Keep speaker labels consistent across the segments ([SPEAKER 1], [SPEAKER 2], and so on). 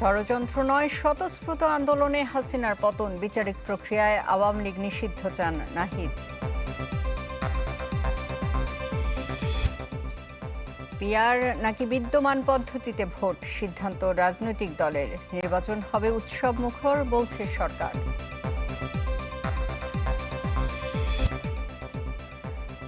[SPEAKER 1] ষড়যন্ত্র নয়, স্বতঃস্ফূর্ত আন্দোলনে হাসিনার পতন, বিচারিক প্রক্রিয়ায় আওয়ামী লীগ নিষিদ্ধ চান নাহিদ। পিয়ার নাকি বিদ্যমান পদ্ধতিতে ভোট, সিদ্ধান্ত রাজনৈতিক দলের। নির্বাচন হবে উৎসব মুখর বলছে সরকার।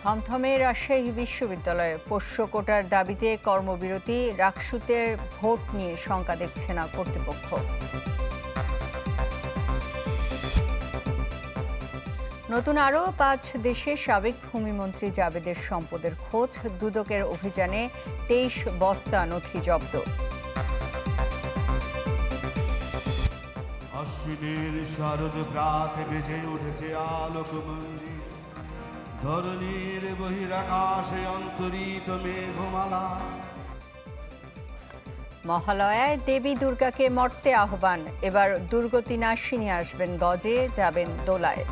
[SPEAKER 1] থমথমে রাজশাহী বিশ্ববিদ্যালয়ে পোষ্য কোটার দাবিতে কর্মবিরতি, রাকসুতের ভোট নিয়ে শঙ্কা দেখছে না কর্তৃপক্ষ। নতুন আরও পাঁচ দেশে সাবেক ভূমিমন্ত্রী জাবেদের সম্পদের খোঁজ, দুদকের অভিযানে তেইশ বস্তা নথি জব্দ।
[SPEAKER 2] প্রাতে বেজে উঠেছে ধরণীর বহিরাকাশে অন্তরিত মেঘমালা।
[SPEAKER 1] মহালয়ায় দেবী দুর্গাকে মর্তে আহ্বান। এবার দুর্গতি নাশিনী আসবেন গজে, যাবেন দোলায়।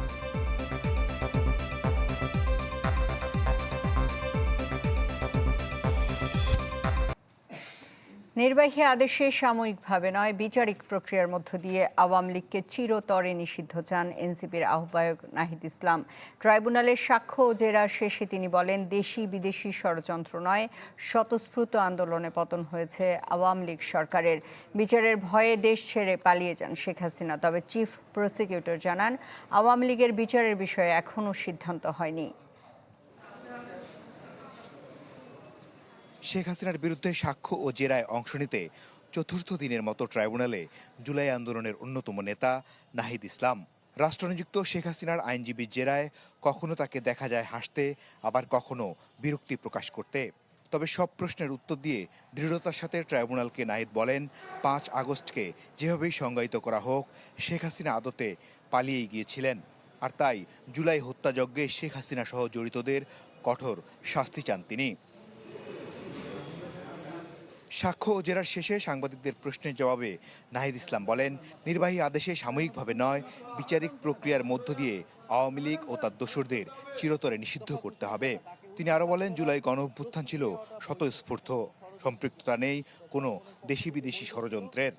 [SPEAKER 1] নির্বাহী আদেশে সাময়িকভাবে নয়, বিচারিক প্রক্রিয়ার মধ্য দিয়ে আওয়ামী লীগকে চিরতরে নিষিদ্ধ চান এনসিপির আহ্বায়ক নাহিদ ইসলাম। ট্রাইব্যুনালের সাক্ষ্য ও জেরা শেষে তিনি বলেন, দেশি বিদেশি ষড়যন্ত্র নয়, স্বতঃস্ফূর্ত আন্দোলনে পতন হয়েছে আওয়ামী লীগ সরকারের। বিচারের ভয়ে দেশ ছেড়ে পালিয়ে যান শেখ হাসিনা, তবে চিফ প্রসিকিউটর জানান, আওয়ামী লীগের বিচারের বিষয়ে এখনও সিদ্ধান্ত হয়নি।
[SPEAKER 3] শেখ হাসিনার বিরুদ্ধে সাক্ষ্য ও জেরায় অংশ নিতে চতুর্থ দিনের মতো ট্রাইব্যুনালে জুলাই আন্দোলনের অন্যতম নেতা নাহিদ ইসলাম। রাষ্ট্রনিযুক্ত শেখ হাসিনার আইনজীবী জেরায় কখনো তাকে দেখা যায় হাসতে, আবার কখনো বিরক্তি প্রকাশ করতে। তবে সব প্রশ্নের উত্তর দিয়ে দৃঢ়তার সাথে ট্রাইব্যুনালকে নাহিদ বলেন, পাঁচ আগস্টকে যেভাবেই সংজ্ঞায়িত করা হোক, শেখ হাসিনা আদতে পালিয়েই গিয়েছিলেন। আর তাই জুলাই হত্যাযজ্ঞে শেখ হাসিনা সহ জড়িতদের কঠোর শাস্তি চান তিনি। সাক্ষ্য ও জেরার শেষে সাংবাদিকদের প্রশ্নের জবাবে নাহিদ ইসলাম বলেন, নির্বাহী আদেশে সাময়িকভাবে নয়, বিচারিক প্রক্রিয়ার মধ্য দিয়ে আওয়ামী লীগ ও তার দোসরদের চিরতরে নিষিদ্ধ করতে হবে। তিনি আরও বলেন, জুলাই গণ অভ্যুত্থান ছিল স্বতঃস্ফূর্ত, সম্পৃক্ততা নেই কোনো দেশি বিদেশি ষড়যন্ত্রের।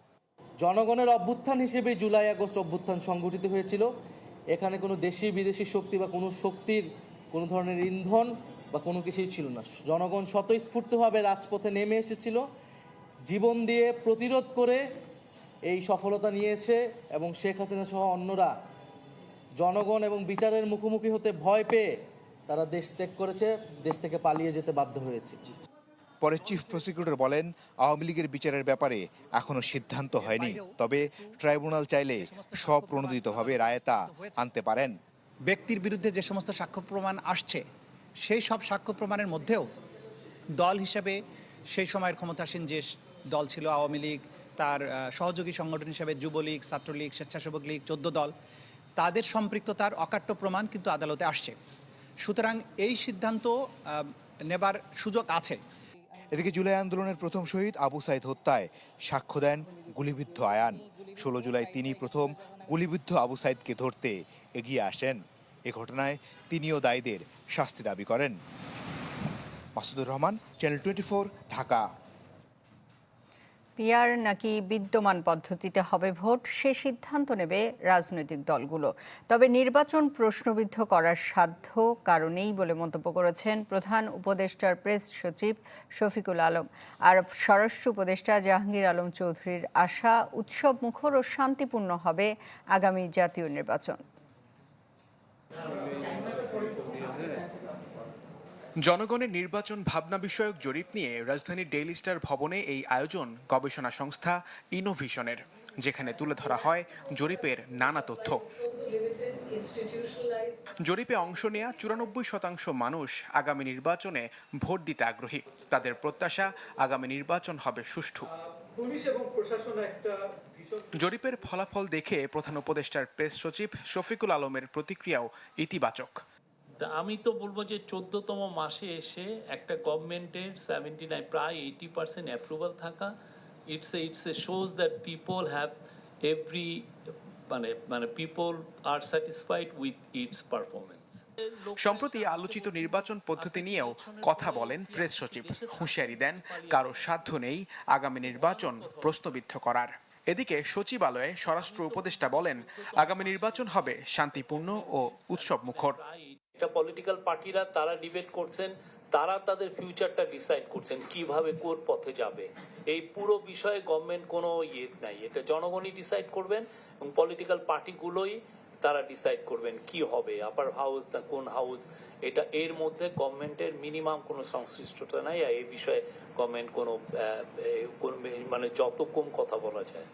[SPEAKER 4] জনগণের অভ্যুত্থান হিসেবে জুলাই আগস্ট অভ্যুত্থান সংগঠিত হয়েছিল। এখানে কোনো দেশি বিদেশি শক্তি বা কোনো শক্তির কোনো ধরনের ইন্ধন বা কোনো কিছুই ছিল না। জনগণ স্বতঃস্ফূর্তভাবে রাজপথে নেমে এসেছিল জীবন দিয়ে প্রতিরোধ করে এই সফলতা নিয়ে এসে এবং শেখ হাসিনা সহ অন্যরা জনগণ এবং বিচারের মুখোমুখি হতে ভয় পেয়ে তারা দেশ ত্যাগ করেছে দেশ থেকে পালিয়ে যেতে বাধ্য হয়েছে।
[SPEAKER 3] পরে চিফ প্রসিকিউটর বলেন আওয়ামী লীগের বিচারের ব্যাপারে এখনও সিদ্ধান্ত হয়নি। তবে ট্রাইব্যুনাল চাইলে স্বপ্রণোদিতভাবে রায়তা আনতে পারেন।
[SPEAKER 5] ব্যক্তির বিরুদ্ধে যে সমস্ত সাক্ষ্য প্রমাণ আসছে সেই সব সাক্ষ্য প্রমাণের মধ্যেও দল হিসেবে সেই সময়ের ক্ষমতাসীন যে দল ছিল, আওয়ামী লীগ, তার সহযোগী সংগঠন হিসেবে যুবলীগ, ছাত্রলীগ, স্বেচ্ছাসেবক লীগ, চোদ্দ দল, তাদের সম্পৃক্ততার অকাট্য প্রমাণ কিন্তু আদালতে আসছে। সুতরাং এই সিদ্ধান্ত নেবার সুযোগ আছে।
[SPEAKER 3] এদিকে জুলাই আন্দোলনের প্রথম শহীদ আবু সাইদ হত্যায় সাক্ষ্য দেন গুলিবিদ্ধ আয়ান। ষোলো জুলাই তিনি প্রথম গুলিবিদ্ধ আবু সাইদকে ধরতে এগিয়ে আসেন। এ ঘটনায় তিনিও দায়ীদের শাস্তি দাবি করেন। Masudur Rahman channel twenty Dhaka.
[SPEAKER 1] PR নাকি বিদ্যমান পদ্ধতিতে হবে ভোট, সে সিদ্ধান্ত নেবে রাজনৈতিক দলগুলো। তবে নির্বাচন প্রশ্নবিদ্ধ করার সাধ্য কারণেই বলে মন্তব্য করেছেন প্রধান উপদেষ্টার প্রেস সচিব শফিকুল আলম। আর স্বরাষ্ট্র উপদেষ্টা জাহাঙ্গীর আলম চৌধুরীর আশা, উৎসব মুখর ও শান্তিপূর্ণ হবে আগামী জাতীয় নির্বাচন।
[SPEAKER 6] জনগণের নির্বাচন ভাবনা বিষয়ক জরিপ নিয়ে রাজধানীর ডেইলি স্টার ভবনে এই আয়োজন গবেষণা সংস্থা ইনোভিশনের, যেখানে তুলে ধরা হয় জরিপের নানা তথ্য। জরিপে অংশ নেয়া চুরানব্বই শতাংশ মানুষ আগামী নির্বাচনে ভোট দিতে আগ্রহী। তাদের প্রত্যাশা আগামী নির্বাচন হবে সুষ্ঠু। জরিপের ফলাফল দেখে প্রধান উপদেষ্টার প্রেস সচিব শফিকুল আলমের প্রতিক্রিয়াও ইতিবাচক।
[SPEAKER 7] আমি তো বলব যে চোদ্দতম মাসে এসে একটা গভর্নমেন্টের সেভেন্টি নাইন প্রায় এইটি পার্সেন্ট অ্যাপ্রুভাল থাকা। It's a it's a shows that people have every মানে মানে people are satisfied with its performance
[SPEAKER 6] সম্প্রতি আলোচিত নির্বাচন পদ্ধতি নিয়েও কথা বলেন প্রেস সচিব। হুঁশিয়ারি দেন কারও সাধ্য নেই আগামী নির্বাচন প্রশ্নবিদ্ধ করার। এদিকে সচিবালয়ে স্বরাষ্ট্র উপদেষ্টা বলেন, আগামী নির্বাচন হবে শান্তিপূর্ণ ও উৎসব মুখর
[SPEAKER 7] এটা পলিটিক্যাল পার্টিরা তারা ডিবেট করছেন, তারা তাদের ফিউচারটা ডিসাইড করছেন, কীভাবে কোর পথে যাবে। এই পুরো বিষয়ে গভর্নমেন্ট কোনো ইয়ে নাই। এটা জনগণই ডিসাইড করবেন এবং পলিটিক্যাল পার্টিগুলোই তারা ডিসাইড করবেন কি হবে আপার হাউস না কোন হাউস এটা এর মধ্যে গভর্নমেন্টের মিনিমাম কোনো সংশ্লিষ্টতা নাই আর এই বিষয়ে গভর্নমেন্ট কোনো কোন- মানে যত কম কথা বলা যায়।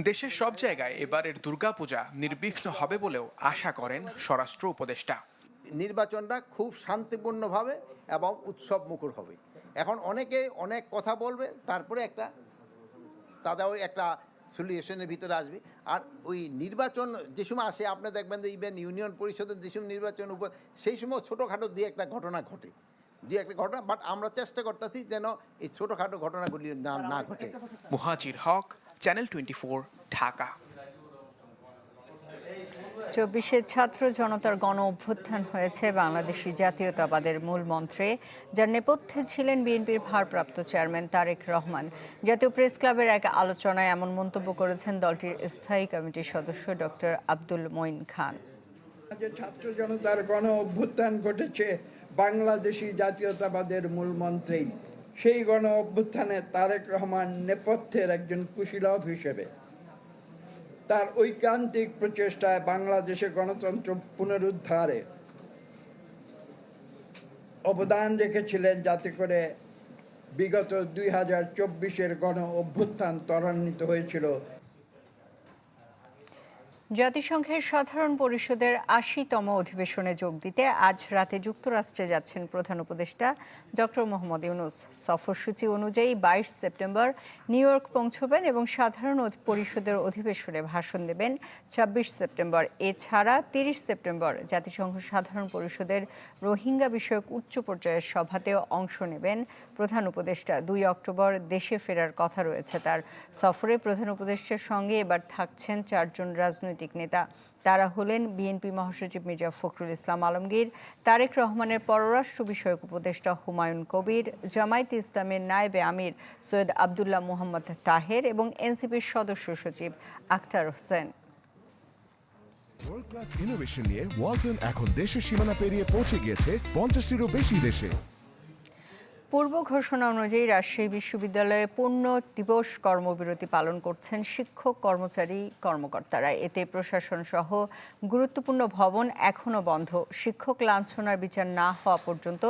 [SPEAKER 6] দেশের সব জায়গায় এবারের দুর্গাপূজা নির্বিঘ্ন হবে বলেও আশা করেন স্বরাষ্ট্র উপদেষ্টা।
[SPEAKER 8] নির্বাচনটা খুব শান্তিপূর্ণভাবে এবং উৎসব মুখর হবে। এখন অনেকে অনেক কথা বলবে তারপরে একটা তাদের ওই একটা সলিউশনের ভিতরে আসবে। আর ওই নির্বাচন যে সময় আসে আপনি দেখবেন যে ইভেন ইউনিয়ন পরিষদের যে সময় নির্বাচন উপর সেই সময় ছোটোখাটো দিয়ে একটা ঘটনা ঘটে। দিয়ে একটা ঘটনা বাট আমরা চেষ্টা করতেছি যেন এই ছোটোখাটো ঘটনাগুলি না না ঘটে।
[SPEAKER 6] Muhajir Haque channel twenty Dhaka.
[SPEAKER 1] চব্বিশে ছাত্র জনতার গণ অভ্যুত্থান হয়েছে বাংলাদেশি জাতীয়তাবাদের মূল মন্ত্রে, যার নেপথ্যে ছিলেন বিএনপির ভারপ্রাপ্ত চেয়ারম্যান তারেক রহমান। জাতীয় প্রেস ক্লাবের এক আলোচনায় এমন মন্তব্য করেছেন দলটির স্থায়ী কমিটির সদস্য ডক্টর আব্দুল মঈন খান।
[SPEAKER 9] যে ছাত্র জনতার গণ অভ্যুত্থান ঘটেছে বাংলাদেশি জাতীয়তাবাদের মূল মন্ত্রেই। সেই গণ অভ্যুত্থানে তারেক রহমান নেপথ্যের একজন কুশীলভ হিসেবে। তার ঐকান্তিক প্রচেষ্টায় বাংলাদেশে গণতন্ত্র পুনরুদ্ধারে অবদান রেখেছিলেন যাতে করে বিগত দুই হাজার চব্বিশের গণ অভ্যুত্থান ত্বরান্বিত হয়েছিল।
[SPEAKER 1] জাতিসংঘের সাধারণ পরিষদের আশিতম অধিবেশনে যোগ দিতে আজ রাতে যুক্তরাষ্ট্রে যাচ্ছেন প্রধান উপদেষ্টা ডক্টর মোহাম্মদ ইউনুস। সফরসূচি অনুযায়ী বাইশ সেপ্টেম্বর নিউ ইয়র্ক পৌঁছবেন এবং সাধারণ পরিষদের অধিবেশনে ভাষণ দেবেন ছাব্বিশ সেপ্টেম্বর। এছাড়া তিরিশ সেপ্টেম্বর জাতিসংঘ সাধারণ পরিষদের রোহিঙ্গা বিষয়ক উচ্চ পর্যায়ের সভাতেও অংশ নেবেন প্রধান উপদেষ্টা। দুই অক্টোবর দেশে ফেরার কথা রয়েছে তার। সফরে প্রধান উপদেষ্টার সঙ্গে এবার থাকছেন চারজন রাজনৈতিক নেতা। তারা হলেন বিএনপি মহাসচিব মির্জা ফখরুল ইসলাম আলমগীর, তারেক রহমানের পররাষ্ট্র বিষয়ক উপদেষ্টা হুমায়ুন কবির, জামায়াত ইসলামের নায়েবে আমির সৈয়দ আবদুল্লাহ মোহাম্মদ তাহের এবং এনসিপির সদস্য সচিব Akhtar Hossain.
[SPEAKER 10] World class innovation নিয়ে ওয়ালটন এখন দেশের সীমানা পেরিয়ে পৌঁছে গিয়েছে পঞ্চাশটিরও বেশি দেশে।
[SPEAKER 1] পূর্ব ঘোষণা অনুযায়ী রাজশাহী বিশ্ববিদ্যালয়ে পূর্ণ দিবস কর্মবিরতি পালন করছেন শিক্ষক, কর্মচারী, কর্মকর্তারা। এতে প্রশাসন সহ গুরুত্বপূর্ণ ভবন এখনও বন্ধ। শিক্ষক লাঞ্ছনার বিচার না হওয়া পর্যন্ত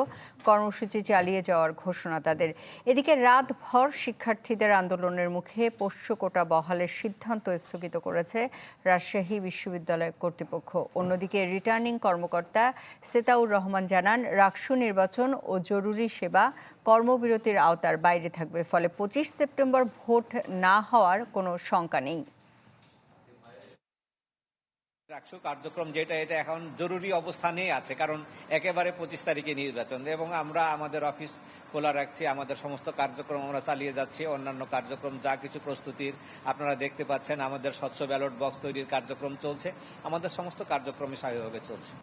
[SPEAKER 1] কর্মসূচি চালিয়ে যাওয়ার ঘোষণা তাদের। এদিকে রাতভর শিক্ষার্থীদের আন্দোলনের মুখে পোষ্য কোটা বহালের সিদ্ধান্ত স্থগিত করেছে রাজশাহী বিশ্ববিদ্যালয় কর্তৃপক্ষ। অন্যদিকে রিটার্নিং কর্মকর্তা সেতাউর রহমান জানান, রাকসু নির্বাচন ও জরুরি সেবা কর্মবিরতির আওতার বাইরে থাকবে, ফলে পঁচিশ সেপ্টেম্বর ভোট না হওয়ার কোনো শঙ্কা নেই।
[SPEAKER 11] রাখছো কার্যক্রম যেটা, এটা এখন জরুরি অবস্থানেই আছে, কারণ একেবারে পঁচিশ তারিখে নির্বাচন। এবং আমরা আমাদের অফিস খোলা রাখছি, আমাদের সমস্ত কার্যক্রম আমরা চালিয়ে যাচ্ছি, অন্যান্য কার্যক্রম, যা কিছু প্রস্তুতির আপনারা দেখতে পাচ্ছেন, আমাদের স্বচ্ছ ব্যালট বক্স তৈরির কার্যক্রম চলছে, আমাদের সমস্ত কার্যক্রমই স্বাভাবিকভাবে চলছে।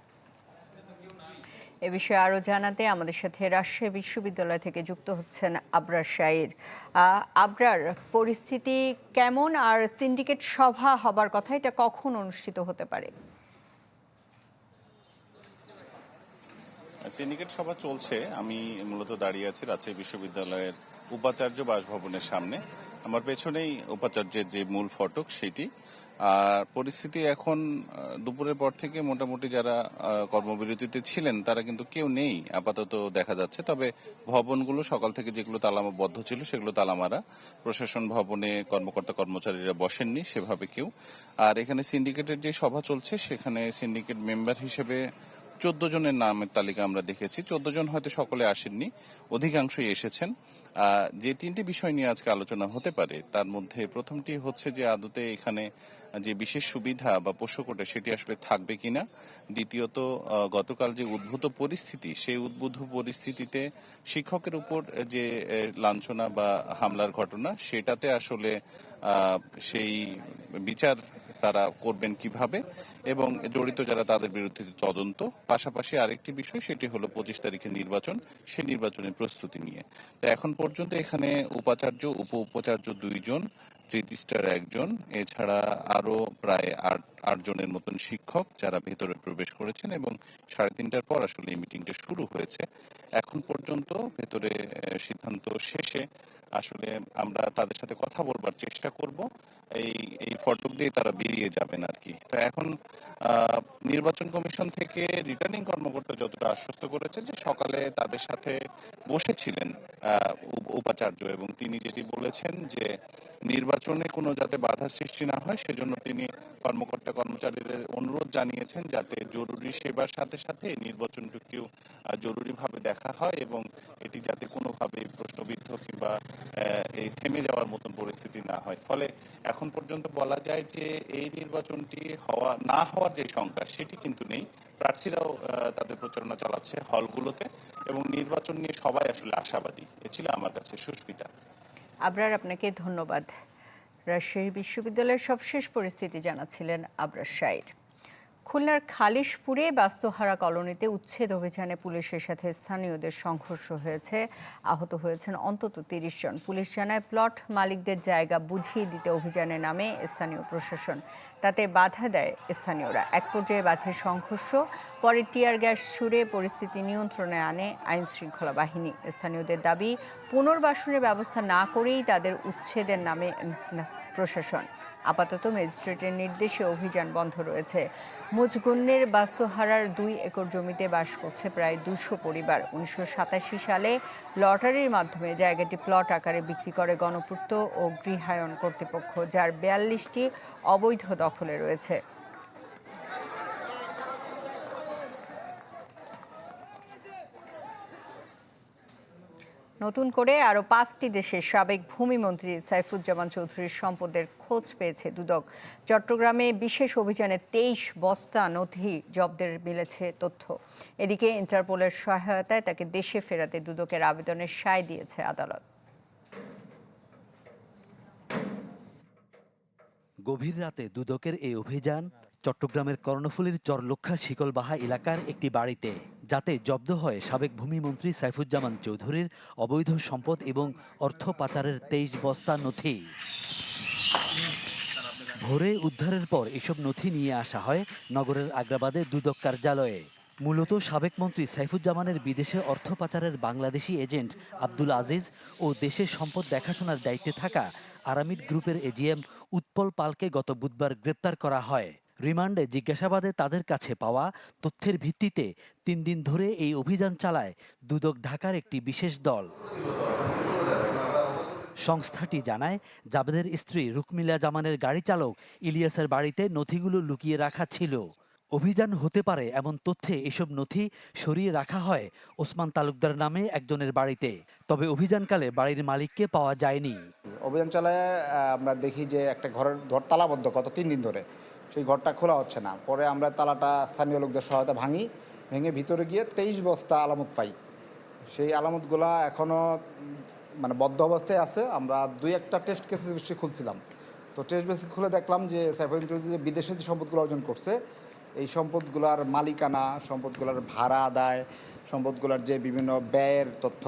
[SPEAKER 1] এ বিষয়ে আরও জানাতে আমাদের সাথে রাজশাহী বিশ্ববিদ্যালয় থেকে যুক্ত হচ্ছেন আবরার শাহির। আবরার, পরিস্থিতি কেমন? আর সিন্ডিকেট সভা হবার কথা এটা কখন অনুষ্ঠিত হতে পারে?
[SPEAKER 12] সিন্ডিকেট সভা চলছে। আমি মূলত দাঁড়িয়ে আছি রাজশাহী বিশ্ববিদ্যালয়ের উপাচার্য বাসভবনের সামনে। আমার পেছনেই উপাচার্যের যে মূল ফটক সেটি। আর পরিস্থিতি এখন দুপুরের পর থেকে মোটামুটি যারা কর্মবিরতিতে ছিলেন, তারা কিন্তু কেউ নেই। আপাতত দেখা যাচ্ছে। তবে ভবনগুলো সকাল থেকে যেগুলো তালাবদ্ধ ছিল, সেগুলো তালামারা। প্রশাসন ভবনে কর্মকর্তা কর্মচারীরা বসেননি, সেভাবে কেউ। আর এখানে সিন্ডিকেটের যে সভা চলছে, সেখানে সিন্ডিকেট মেম্বার হিসেবে চোদ্দ জনের নামের তালিকা আমরা দেখেছি। চোদ্দ জন হয়তো সকলে আসেননি, অধিকাংশই এসেছেন। যে তিনটি বিষয় নিয়ে আজকে আলোচনা হতে পারে, তার মধ্যে প্রথমটি হচ্ছে যে আদতে এখানে যে বিশেষ সুবিধা বা পোষ্যকোটে, সেটি আসলে থাকবে কিনা। দ্বিতীয়ত গতকাল যে উদ্ভূত পরিস্থিতি, সেই উদ্ভূত পরিস্থিতিতে শিক্ষকের উপর যে লাঞ্ছনা বা হামলার ঘটনা, সেটাতে আসলে সেই বিচার তারা করবেন কীভাবে, এবং জড়িত যারা তাদের বিরুদ্ধে তদন্ত। পাশাপাশি আরেকটি বিষয়, সেটি হলো পঁচিশ তারিখের নির্বাচন সেই নির্বাচনের প্রস্তুতি নিয়ে। তো এখন পর্যন্ত এখানে উপাচার্য উপ উপাচার্য দুইজন, রেজিস্ট্রার একজন, এছাড়া আরও প্রায় আট আট জনের মতন শিক্ষক যারা ভেতরে প্রবেশ করেছেন, এবং সাড়ে তিনটার পর আসলে এই মিটিংটা শুরু হয়েছে। এখন পর্যন্ত ভেতরে সিদ্ধান্ত শেষে আসলে আমরা তাদের সাথে কথা বলবার চেষ্টা করব। এই এই ফটক দিয়ে তারা বেরিয়ে যাবেন আর কি তো এখন নির্বাচন কমিশন থেকে রিটার্নিং কর্মকর্তা যতটা আশ্বস্ত করেছে যে সকালে তাদের সাথে বসেছিলেন উপাচার্য এবং তিনি যেটি বলেছেন যে নির্বাচনে কোনো যাতে বাধা সৃষ্টি না হয়, সেজন্য তিনি কর্মকর্তা কর্মচারীদের অনুরোধ জানিয়েছেন যাতে জরুরি সেবার সাথে সাথে নির্বাচনটিকেও জরুরিভাবে দেখা হয় এবং এটি যাতে কোনোভাবে প্রশ্নবিদ্ধ কিংবা এই থেমে যাওয়ার মতন পরিস্থিতি না হয়। ফলে এখন পর্যন্ত বলা যায় যে এই নির্বাচনটি হওয়া, না হওয়ার যে সংখ্যা, সেটি কিন্তু নেই। প্রার্থীরাও তাদের প্রচারণা চালাচ্ছে হলগুলোতে এবং নির্বাচন নিয়ে সবাই আসলে আশাবাদী। এ ছিল আমার কাছে সুস্মিতা।
[SPEAKER 1] আবরার, আপনাকে ধন্যবাদ। রাজশাহী বিশ্ববিদ্যালয়ের সবশেষ পরিস্থিতি জানাচ্ছিলেন আবরার শাইর খুলনার খালিশপুরে বাস্তুহারা কলোনিতে উচ্ছেদ অভিযানে পুলিশের সাথে স্থানীয়দের সংঘর্ষ হয়েছে। আহত হয়েছেন অন্তত তিরিশ জন। পুলিশ জানায়, প্লট মালিকদের জায়গা বুঝিয়ে দিতে অভিযানে নামে স্থানীয় প্রশাসন। তাতে বাধা দেয় স্থানীয়রা। এক পর্যায়ে বাধে সংঘর্ষ, পরে টিয়ার গ্যাস ছুড়ে পরিস্থিতি নিয়ন্ত্রণে আনে আইন শৃঙ্খলা বাহিনী। স্থানীয়দের দাবি, পুনর্বাসনের ব্যবস্থা না করেই তাদের উচ্ছেদের নামে প্রশাসন আপাতত ম্যাজিস্ট্রেটের নির্দেশে অভিযান বন্ধ রয়েছে। মুজগুন্নের বাস্তুহারার দুই একর জমিতে বাস করছে প্রায় দুশো পরিবার। উনিশশো সাতাশি সালে লটারির মাধ্যমে জায়গাটি প্লট আকারে বিক্রি করে গণপূর্ত ও গৃহায়ন কর্তৃপক্ষ, যার বিয়াল্লিশটি অবৈধ দখলে রয়েছে। নতুন করে আরও পাঁচটি দেশের সাবেক ভূমিমন্ত্রী সাইফুজ্জামান চৌধুরীর সম্পদের খোঁজ পেয়েছে দুদক। চট্টগ্রামে বিশেষ অভিযানে তেইশ বস্তা নথি জব্দের মিলেছে তথ্য। এদিকে ইন্টারপোলের সহায়তায় তাকে দেশে ফেরাতে দুদকের আবেদনের সায় দিয়েছে আদালত।
[SPEAKER 13] গভীর রাতে দুদকের এই অভিযান চট্টগ্রামের কর্ণফুলীর চরলক্ষা শিকলবাহা এলাকার একটি বাড়িতে। যাতে জব্দ হয় সাবেক ভূমিমন্ত্রী সাইফুজ্জামান চৌধুরীর অবৈধ সম্পদ এবং অর্থ পাচারের তেইশ বস্তা নথি। ভোরে উদ্ধারের পর এসব নথি নিয়ে আসা হয় নগরের আগ্রাবাদে দুদক কার্যালয়ে। মূলত সাবেক মন্ত্রী সাইফুজ্জামানের বিদেশে অর্থ পাচারের বাংলাদেশি এজেন্ট আব্দুল আজিজ ও দেশের সম্পদ দেখাশোনার দায়িত্বে থাকা আরামিড গ্রুপের এজিএম উৎপল পালকে গত বুধবার গ্রেপ্তার করা হয়। রিমান্ডে জিজ্ঞাসাবাদে তাদের কাছে পাওয়া তথ্যের ভিত্তিতে তিন দিন ধরে এই অভিযান চালায় দুদক ঢাকার একটি বিশেষ দল। সংস্থাটি জানায়, জাবেদের স্ত্রী রুকমিলা জামানের গাড়ি চালক ইলিয়াসের বাড়িতে নথিগুলো লুকিয়ে রাখা ছিল। অভিযান হতে পারে এমন তথ্যে এসব নথি সরিয়ে রাখা হয় ওসমান তালুকদার নামে একজনের বাড়িতে। তবে অভিযানকালে বাড়ির মালিককে পাওয়া যায়নি।
[SPEAKER 14] অভিযান চালায় আমরা দেখি যে একটা ঘরের ঘর তালাবদ্ধ গত তিন দিন ধরে। সেই ঘরটা খোলা হচ্ছে না। পরে আমরা তালাটা স্থানীয় লোকদের সহায়তা ভাঙি, ভেঙে ভিতরে গিয়ে তেইশ বস্তা আলামত পাই। সেই আলামতগুলা এখনও মানে বদ্ধ অবস্থায় আছে। আমরা দুই একটা টেস্ট কেস বেশি খুলছিলাম। তো টেস্ট বেসিস খুলে দেখলাম যে সাইফুল যে বিদেশে যে সম্পদগুলো অর্জন করছে, এই সম্পদগুলোর মালিকানা, সম্পদগুলোর ভাড়া আদায়, সম্পদগুলোর যে বিভিন্ন ব্যয়ের তথ্য,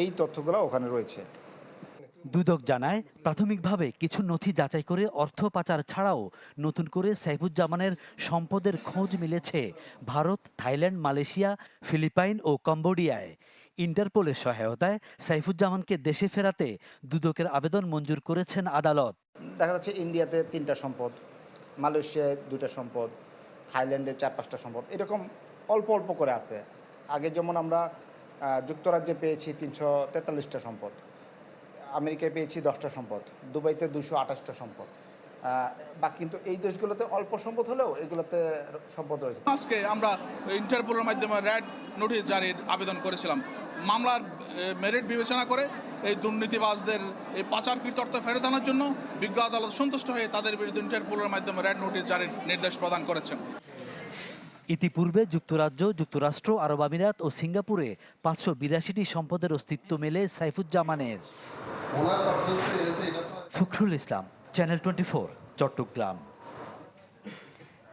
[SPEAKER 14] এই তথ্যগুলো ওখানে রয়েছে।
[SPEAKER 13] দুদক জানায়, প্রাথমিকভাবে কিছু নথি যাচাই করে অর্থ পাচার ছাড়াও নতুন করে সাইফুজ্জামানের সম্পদের খোঁজ মিলেছে ভারত, থাইল্যান্ড, মালয়েশিয়া, ফিলিপাইন ও কম্বোডিয়ায়। ইন্টারপোলের সহায়তায় সাইফুজ্জামানকে দেশে ফেরাতে দুদকের আবেদন মঞ্জুর করেছেন আদালত।
[SPEAKER 14] দেখা যাচ্ছে ইন্ডিয়াতে তিনটা সম্পদ, মালয়েশিয়ায় দুটা সম্পদ, থাইল্যান্ডে চার, পাঁচটা সম্পদ। এরকম অল্প অল্প করে আছে। আগে যেমন আমরা যুক্তরাজ্যে পেয়েছি তিনশো তেতাল্লিশটা সম্পদ। আমেরিকায় পেয়েছি দশটা সম্পদ দুবাইতে দুশো আঠাশটা সম্পদ। বা কিন্তু এই দেশগুলোতে অল্প সম্পদ হলেও এগুলোতে সম্পদ রয়েছে।
[SPEAKER 15] আজকে আমরা ইন্টারপোলের মাধ্যমে র্যাড নোটিশ জারির আবেদন করেছিলাম। মামলার মেরিট বিবেচনা করে এই দুর্নীতিবাজদের এই পাচারকৃত অর্থ ফেরত আনার জন্য বিজ্ঞ আদালত সন্তুষ্ট হয়ে তাদের বিরুদ্ধে ইন্টারপোলের মাধ্যমে র্যাড নোটিশ জারির নির্দেশ প্রদান করেছেন।
[SPEAKER 13] ইতিপূর্বে যুক্তরাজ্য যুক্তরাষ্ট্র আরব আমিরাত ও সিঙ্গাপুরে পাঁচশো বিরাশিটি সম্পদের অস্তিত্ব মেলে সাইফুজ্জামানের। Fakhrul Islam channel twenty Chattogram.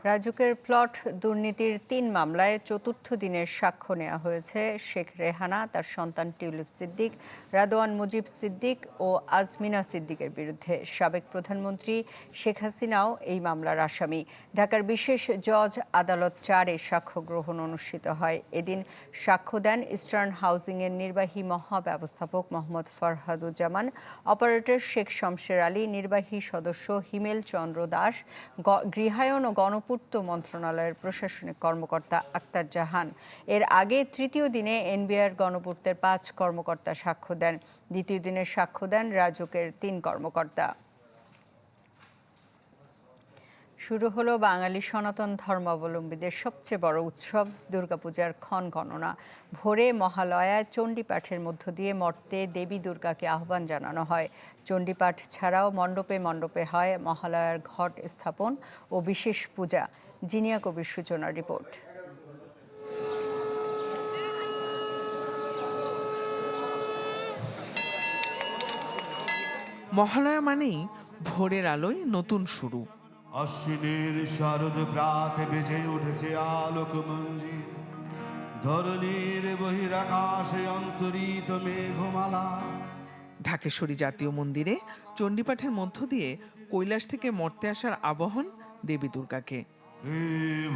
[SPEAKER 1] রাজুকের plot দুর্নীতির তিন মামলায় চতুর্থ দিনের সাক্ষ্য নেওয়া হয়েছে শেখ রেহানা, তার সন্তান টিউলিপ সিদ্দিক, রাদওয়ান মুজিব সিদ্দিক ও আজমিনা সিদ্দিকের বিরুদ্ধে। সাবেক প্রধানমন্ত্রী শেখ হাসিনাও এই মামলার আসামি। ঢাকার বিশেষ জজ আদালত চারে সাক্ষ্য গ্রহণ অনুষ্ঠিত হয়। এদিন সাক্ষ্য দেন ইস্টার্ন হাউজিংয়ের নির্বাহী মহাব্যবস্থাপক মোহাম্মদ ফরহাদুজ্জামান, অপারেটর শেখ শমশের আলী, নির্বাহী সদস্য হিমেল চন্দ্র দাস গৃহায়ন ও গণপূর্ত মন্ত্রণালয়ের প্রশাসনিক কর্মকর্তা আক্তার জাহান। এর আগে তৃতীয় দিনে এনবিআর গণপূর্তের পাঁচ কর্মকর্তা সাক্ষ্য দেন। দ্বিতীয় দিনের সাক্ষ্য দেন রাজকের তিন কর্মকর্তা। শুরু হলো বাঙালি সনাতন ধর্মাবলম্বীদের সবচেয়ে বড় উৎসব, দুর্গাপূজার ক্ষণ গণনা। ভোরে মহালয়ায় চণ্ডীপাঠের মধ্য দিয়ে মর্তে দেবী দুর্গাকে আহ্বান জানানো হয়। চণ্ডীপাঠ ছাড়াও মণ্ডপে মণ্ডপে হয় মহালয়ার ঘট স্থাপন ও বিশেষ পূজা। জিনিয়া কবির সূচনা রিপোর্ট।
[SPEAKER 16] মহালয়া মানেই ভোরের আলোয় নতুন শুরু।
[SPEAKER 2] অশ্বিনের শারদ প্রাতে বেজে উঠেছে আলোক মঞ্জির ধরণীর বহিরাকাশে অন্তরিত মেঘমালা।
[SPEAKER 16] ঢাকেশ্বরী জাতীয় মন্দিরে চণ্ডীপাঠের মধ্য দিয়ে কৈলাস থেকে মর্তে আসার আবহন দেবী দুর্গাকে।
[SPEAKER 2] হে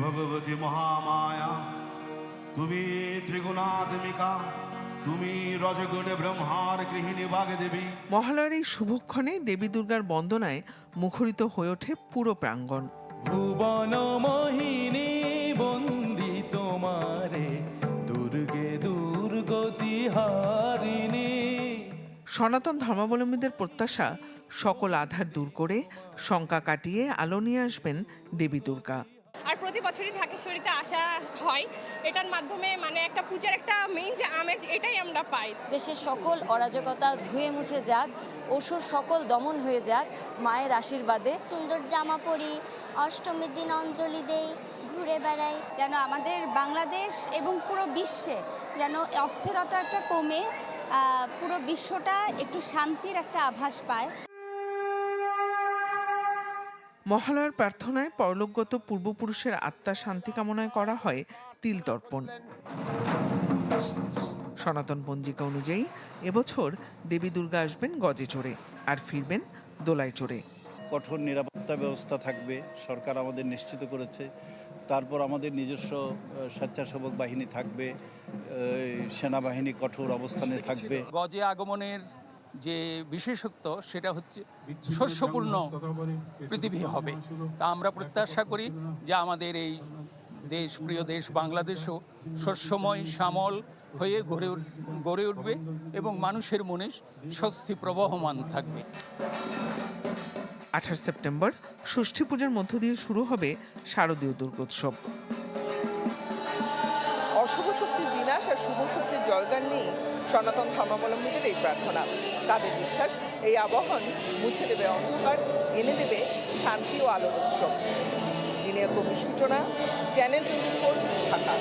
[SPEAKER 2] ভগবতী মহামায়া তুমি ত্রিগুণাত্মিকা তুমি রজগুণে ব্রহ্মার গৃহিণী বাগদেবী।
[SPEAKER 16] মহালয়ার এই শুভক্ষণে দেবী দুর্গার বন্দনায় মুখরিত হয়ে ওঠে পুরো প্রাঙ্গণ।
[SPEAKER 17] ভুবন মোহিনী বন্দি তোমারে দুর্গে দুর্গতি হারিণী।
[SPEAKER 16] সনাতন ধর্মাবলম্বীদের প্রত্যাশা সকল আধার দূর করে শঙ্কা কাটিয়ে আলো নিয়ে আসবেন দেবী দুর্গা।
[SPEAKER 18] আর প্রতি বছরই ঢাকেশ্বরীতে আসা হয়। এটার মাধ্যমে মানে একটা পূজার একটা মেইন যে আমেজ এটাই আমরা পাই।
[SPEAKER 19] দেশের সকল অরাজকতা ধুয়ে মুছে যাক অসুর সকল দমন হয়ে যাক মায়ের আশীর্বাদে।
[SPEAKER 20] সুন্দর জামা পরি অষ্টমীর দিন অঞ্জলি দেই ঘুরে বেড়াই।
[SPEAKER 21] যেন আমাদের বাংলাদেশ এবং পুরো বিশ্বে যেন অস্থিরতাটা কমে পুরো বিশ্বটা একটু শান্তির একটা আভাস পায়।
[SPEAKER 16] মহালয়ার প্রার্থনায় পরলোকগত পূর্বপুরুষের আত্মা শান্তি কামনায় করা হয় তিল তর্পণ। সনাতন পঞ্জিকা অনুযায়ী এবছর দেবী দুর্গা আসবেন গজে চড়ে আর ফিরবেন দোলায় চড়ে।
[SPEAKER 22] কঠোর নিরাপত্তা ব্যবস্থা থাকবে সরকার আমাদের নিশ্চিত করেছে। তারপর আমাদের নিজস্ব স্বেচ্ছাসেবক বাহিনী থাকবে সেনাবাহিনী কঠোর অবস্থানে থাকবে।
[SPEAKER 23] গজে আগমনের যে বিশেষত্ব সেটা হচ্ছে শস্যপূর্ণ পৃথিবী হবে। তা আমরা প্রত্যাশা করি যে আমাদের এই দেশ প্রিয় দেশ বাংলাদেশও শস্যময় শ্যামল হয়ে গড়ে উঠ- গড়ে উঠবে এবং মানুষের মনে স্বস্তি প্রবহমান থাকবে।
[SPEAKER 16] আঠাশ সেপ্টেম্বর ষষ্ঠী পূজার মধ্য দিয়ে শুরু হবে শারদীয় দুর্গোৎসব।
[SPEAKER 24] শক্তির শুভ শক্তির জয়গান নিয়ে সনাতন ধর্মাবলম্বীদের এই প্রার্থনা। তাদের বিশ্বাস, এই আবহন মুছে দেবে অন্ধকার, এনে দেবে শান্তি ও আলোর উৎসব জিনিয়া কবির সূচনা, চ্যানেল টোয়েন্টি ফোর, ঢাকা।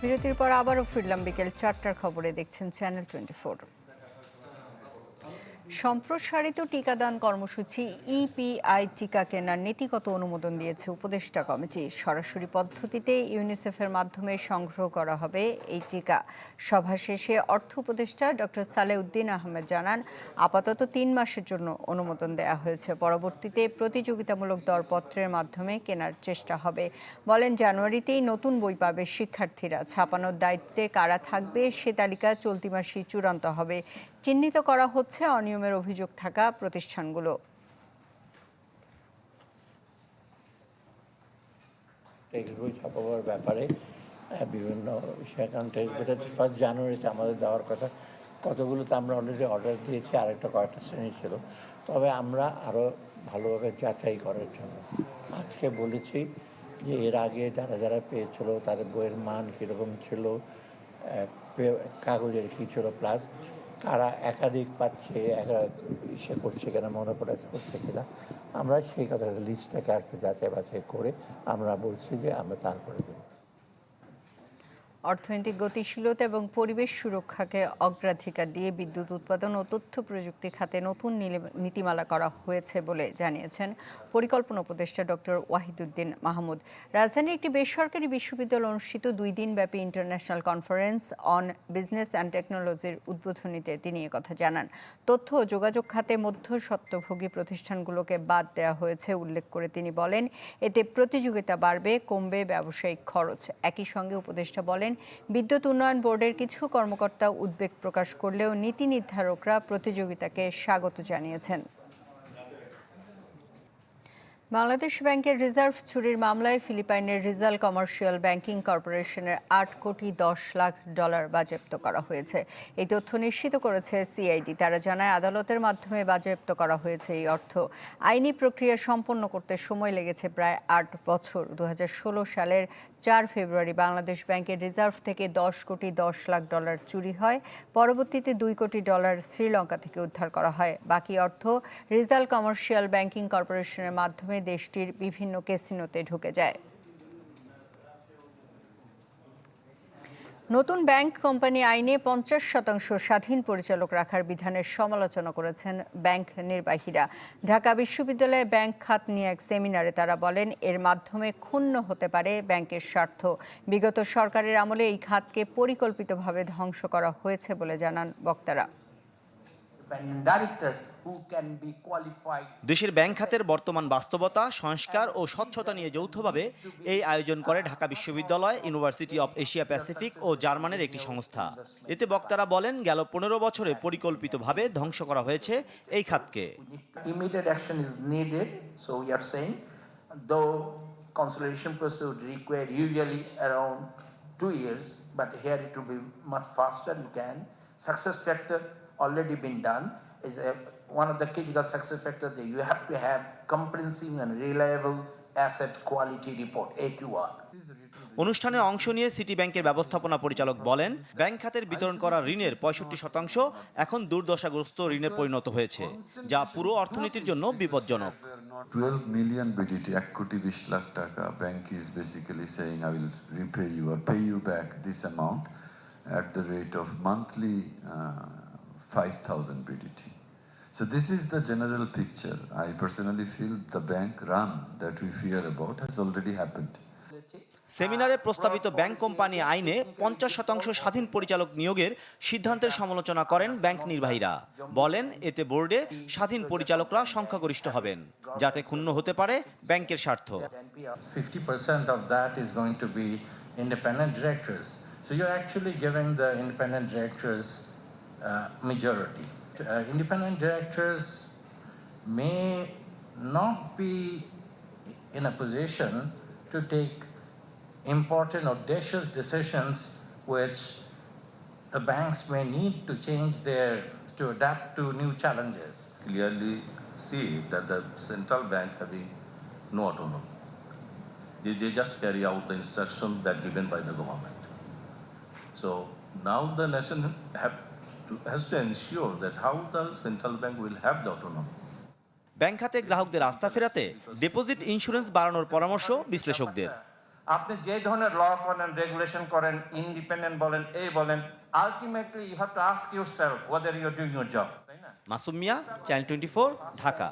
[SPEAKER 1] বিরতির পর আবারও ফিরলাম বিকেল চারটার খবরে, দেখছেন চ্যানেল টোয়েন্টি সম্প্রসারিত টিকাদান কর্মসূচি ইপিআই টিকা কেনার নীতিগত অনুমোদন দিয়েছে উপদেষ্টা কমিটি। সরাসরি পদ্ধতিতে ইউনিসেফের মাধ্যমে সংগ্রহ করা হবে এই টিকা। সভা শেষে অর্থ উপদেষ্টা ডক্টর সালেউদ্দিন আহমেদ জানান, আপাতত তিন মাসের জন্য অনুমোদন দেওয়া হয়েছে। পরবর্তীতে প্রতিযোগিতামূলক দরপত্রের মাধ্যমে কেনার চেষ্টা হবে। বলেন, জানুয়ারিতেই নতুন বই পাবে শিক্ষার্থীরা। ছাপানোর দায়িত্বে কারা থাকবে সে তালিকা চলতি মাসেই চূড়ান্ত হবে। চিহ্নিত করা হচ্ছে অনিয়মের অভিযোগ থাকা প্রতিষ্ঠানগুলো।
[SPEAKER 25] ছাপাবার ব্যাপারে বিভিন্ন ফার্স্ট জানুয়ারিতে আমাদের দেওয়ার কথা। কতগুলোতে আমরা অলরেডি অর্ডার দিয়েছি, আরেকটা কয়েকটা শ্রেণি ছিল। তবে আমরা আরও ভালোভাবে যাচাই করার জন্য আজকে বলেছি যে এর আগে যারা যারা পেয়েছিল, তাদের বইয়ের মান কীরকম ছিল কাগজের কী ছিল প্লাস কারা একাধিক পাচ্ছে, একা ইসে করছে কিনা মনোপ্রাইজ করছে কিনা, আমরা সেই কথাটা লিস্টটাকে আর একটু যাচাই বাছাই করে আমরা বলছি যে আমরা তারপরে দেবো।
[SPEAKER 1] অর্থনৈতিক গতিশীলতা এবং পরিবেশ সুরক্ষাকে অগ্রাধিকার দিয়ে বিদ্যুৎ উৎপাদন ও তথ্য প্রযুক্তি খাতে নতুন নীতিমালা করা হয়েছে বলে জানিয়েছেন পরিকল্পনা উপদেষ্টা ডক্টর ওয়াহিদুদ্দিন মাহমুদ। রাজধানীর একটি বেসরকারি বিশ্ববিদ্যালয় অনুষ্ঠিত দুই দিনব্যাপী international conference on business and টেকনোলজির উদ্বোধনীতে তিনি কথা জানান। তথ্য ও যোগাযোগ খাতে মধ্যস্বত্বভোগী প্রতিষ্ঠানগুলোকে বাদ দেওয়া হয়েছে উল্লেখ করে তিনি বলেন, এতে প্রতিযোগিতা বাড়বে, কমবে ব্যবসায়িক খরচ। একই সঙ্গে উপদেষ্টা বলেন, বিদ্যুৎ উন্নয়ন বোর্ডের কিছু কর্মকর্তা উদ্বেগ প্রকাশ করলেও নীতি নির্ধারকরা প্রতিযোগিতাকে স্বাগত জানিয়েছেন। বাংলাদেশ ব্যাংকের রিজার্ভ চুরির মামলায় ফিলিপাইনের রিজাল কমার্শিয়াল ব্যাংকিং কর্পোরেশনের আট কোটি দশ লাখ ডলার বাজেয়াপ্ত করা হয়েছে। এই তথ্য নিশ্চিত করেছে সিআইডি। তারা জানায়, আদালতের মাধ্যমে বাজেয়াপ্ত করা হয়েছে এই অর্থ। আইনি প্রক্রিয়া সম্পন্ন করতে সময় লেগেছে প্রায় আট বছর। দু হাজার ষোলো সালের চার ফেব্রুয়ারি বাংলাদেশ ব্যাংকের রিজার্ভ থেকে দশ কোটি দশ লাখ ডলার চুরি হয়। পরবর্তীতে দুই কোটি ডলার শ্রীলঙ্কা থেকে উদ্ধার করা হয়। বাকি অর্থ রিজাল কমার্শিয়াল ব্যাংকিং কর্পোরেশনের মাধ্যমে দেশটির বিভিন্ন ক্যাসিনোতে ঢুকে যায়। নতুন ব্যাংক কোম্পানি আইনে পঞ্চাশ শতাংশ স্বাধীন পরিচালক রাখার বিধানের সমালোচনা করেছেন ব্যাংক নির্বাহীরা। ঢাকা বিশ্ববিদ্যালয়ে ব্যাংক খাত নিয়ে এক সেমিনারে তারা বলেন, এর মাধ্যমে ক্ষুণ্ণ হতে পারে ব্যাংকের স্বার্থ। বিগত সরকারের আমলে এই খাতকে পরিকল্পিতভাবে ধ্বংস করা হয়েছে বলে জানান বক্তারা।
[SPEAKER 26] দেশের ব্যাংক খাতের বর্তমান বাস্তবতা সংস্কার ও স্বচ্ছতা নিয়ে যৌথভাবে এই আয়োজন করে ঢাকা বিশ্ববিদ্যালয় ইউনিভার্সিটি অব এশিয়া প্যাসিফিক ও জার্মানের একটি সংস্থা। এতে বক্তারা বলেন গেল পনেরো বছরে পরিকল্পিতভাবে ধ্বংস করা হয়েছে এই খাতকে।
[SPEAKER 27] Two years, but here it will be much faster. You can success factor already been done is a, one of the critical success factors that you have to have comprehensive and reliable asset quality report AQR.
[SPEAKER 26] অনুষ্ঠানে অংশ নিয়ে city ব্যাংকের ব্যবস্থাপনা পরিচালক বলেন bank খাতের বিতরণ করা ঋণের পঁয়ষট্টি শতাংশ এখন দুর্দশাগ্রস্ত ঋণে পরিণত হয়েছে যা পুরো অর্থনীতির জন্য বিপজ্জনক
[SPEAKER 28] 12 million BDT, এক কোটি বিশ লাখ টাকা, bank is basically saying, I will repay you or pay you back this amount at the rate of monthly uh, 5,000 BDT. So this is the general picture. I personally feel the bank run that we fear about has already happened.
[SPEAKER 26] সেমিনারে প্রস্তাবিত bank company আইনে পঞ্চাশ শতাংশ স্বাধীন পরিচালক নিয়োগের সিদ্ধান্তের সমালোচনা করেন ব্যাংক নির্বাহীরা বলেন এতে বোর্ডে স্বাধীন পরিচালকরা সংখ্যাগরিষ্ঠ হবেন যাতে ক্ষুণ্ণ হতে পারে ব্যাংকের স্বার্থ
[SPEAKER 27] independent directors majority. Uh, independent directors may not be in a position to take important audacious decisions which the banks may need to change their to adapt to new challenges.
[SPEAKER 28] Clearly see that the central bank having no autonomy. They, they just carry out the instructions that given by the government. So now the nation have has to ensure that how the central bank will have the autonomy.
[SPEAKER 26] Bank খাতে গ্রাহকদের আস্থা ফেরাতে deposit insurance বাড়ানোর পরামর্শ বিশ্লেষকদের।
[SPEAKER 27] আপনি যে ধরনের ল করেন রেগুলেশন করেন ইন্ডিপেন্ডেন্ট বলেন এই বলেন ultimately you have to ask yourself whether you doing your job
[SPEAKER 26] Masum Mia channel twenty Dhaka.